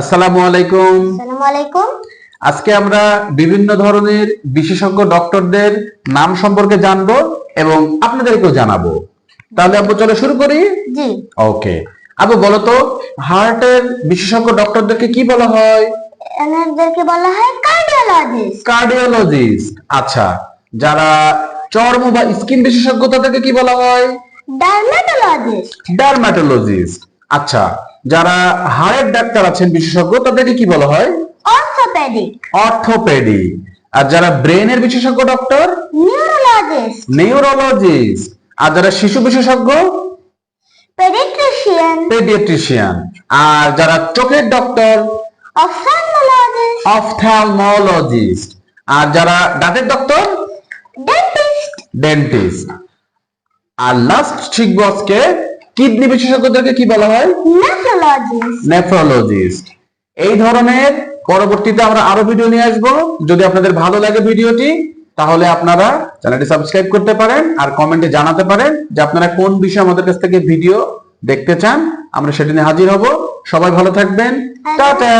আসসালামু আলাইকুম। আসসালামু আলাইকুম। আজকে আমরা বিভিন্ন ধরনের বিশেষজ্ঞ ডক্টরদের নাম সম্পর্কে জানব এবং আপনাদেরকেও জানাব। তাহলে আব্বু চলো শুরু করি? জি। ওকে। আবু বলো তো হার্টের বিশেষজ্ঞ ডক্টরদেরকে কি বলা হয়? এনাদেরকে বলা হয় কার্ডিওলজিস্ট। কার্ডিওলজিস্ট। আচ্ছা যারা চর্ম বা স্কিন বিশেষজ্ঞ তাদেরকে কি বলা হয়? ডার্মাটোলজিস্ট। ডার্মাটোলজিস্ট। আচ্ছা যারা হাড়ের ডাক্তার আছেন বিশেষজ্ঞ তাদেরকে কি বলা হয়? অর্থোপেডিক অর্থোপেডি আর যারা ব্রেনের বিশেষজ্ঞ ডক্টর নিউরোলজিস্ট নিউরোলজিস্ট আর যারা শিশু বিশেষজ্ঞ? পেডিট্রিশিয়ান পেডিয়াট্রিশিয়ান আর যারা চোখের ডক্টর অফথালমোলজিস্ট অফথ্যালমোলজিস্ট আর যারা দাঁতের ডক্টর ডেন্টিস্ট ডেন্টিস্ট আর লাস্ট শিখব আজকে কিডনি বিশেষজ্ঞদেরকে কি বলা হয়? নেফ্রোলজিস্ট নেফ্রোলজিস্ট এই ধরনের পরবর্তীতে আমরা আরও ভিডিও নিয়ে আসব। যদি আপনাদের ভালো লাগে ভিডিওটি তাহলে আপনারা চ্যানেলটি সাবস্ক্রাইব করতে পারেন আর কমেন্টে জানাতে পারেন যে আপনারা কোন বিষয়ে আমাদের কাছ থেকে ভিডিও দেখতে চান। আমরা সেটি নিয়ে হাজির হব। সবাই ভালো থাকবেন। টাটা।